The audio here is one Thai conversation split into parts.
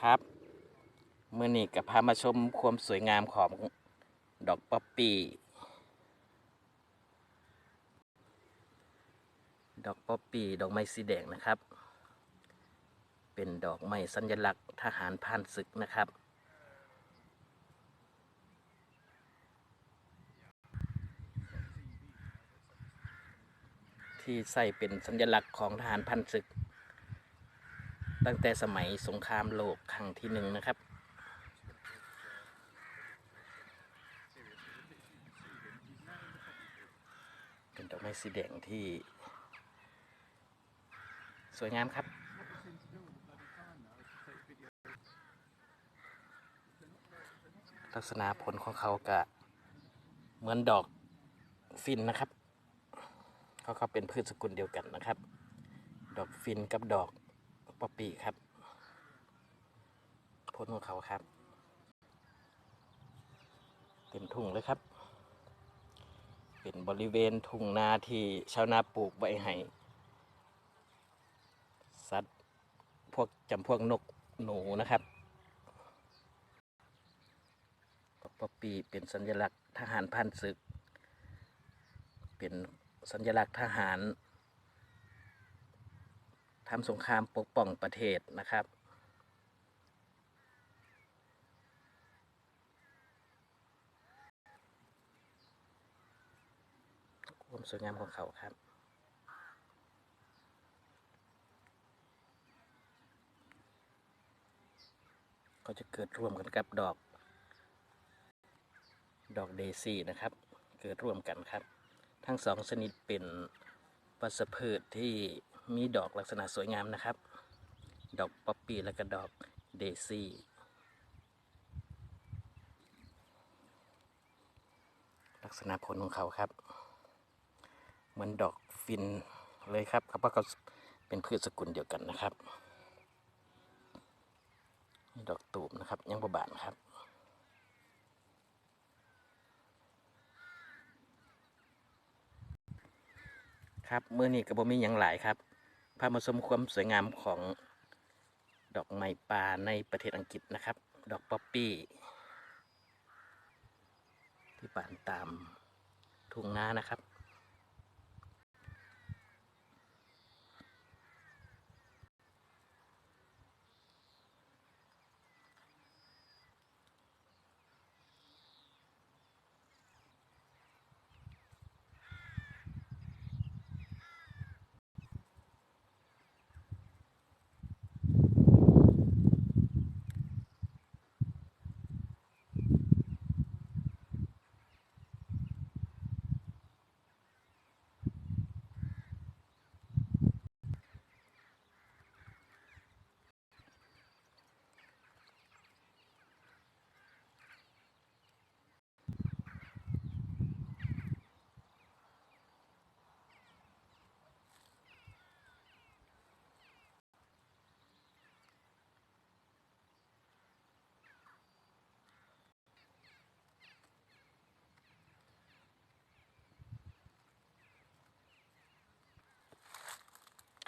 ครับเมื่อนี้กับพามาชมความสวยงามของดอกป๊อปปี้ ดอกป๊อปปี้ดอกไม้สีแดงนะครับ เป็นดอกไม้สัญลักษณ์ทหารผ่านศึกนะครับ ที่ใส่เป็นสัญลักษณ์ของทหารพันศึก ตั้งแต่สมัยสงครามโลกครั้งที่หนึ่งนะครับ เป็นดอกไม้สีแดงที่ สวยงามครับลักษณะผลของเขากะเหมือนดอกฟินนะครับ เขาเขาเป็นพืชสกุลเดียวกันนะครับ ดอกฟินกับดอก ปอปีครับผลของเขาครับ เต็มทุ่งเลยครับ เป็นบริเวณทุ่งนาที่ชาวนาปลูกไว้ให้สัตว์พวกจำพวกนกหนูนะครับปอปปี้เป็นสัญลักษณ์ทหารพันศึก เป็นสัญลักษณ์ทหาร ทำสงครามปกป้องประเทศนะครับ ความสวยงามของเขาครับก็จะเกิดร่วมกันกับดอก ดอกเดซี่นะครับ เกิดร่วมกันครับ ทั้งสองชนิดเป็นวัชพืชที่ มีดอกลักษณะสวยงามนะครับ ดอกป๊อปปี้และก็ดอกเดซี่ลักษณะผลของเขาครับ เหมือนดอกฟินเลยครับครับเพราะเขาเป็นพืชสกุลเดียวกันนะครับดอกตูมนะครับยังประบานครับ ครับเมื่อนี้ก็บ่มีอย่างหลายครับ พามาชมความสวยงามของดอกไม้ป่าในประเทศอังกฤษนะครับ ดอกป๊อปปี้ ที่ป่านตามทุ่งนานะครับ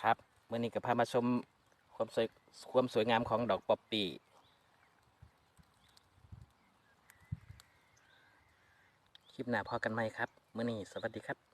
ครับเมื่อนี้ก็พามาชมความสวยความสวยงามของดอกป๊อปปี้คลิปหน้าพอกันไหมครับเมื่อนี้สวัสดีครับ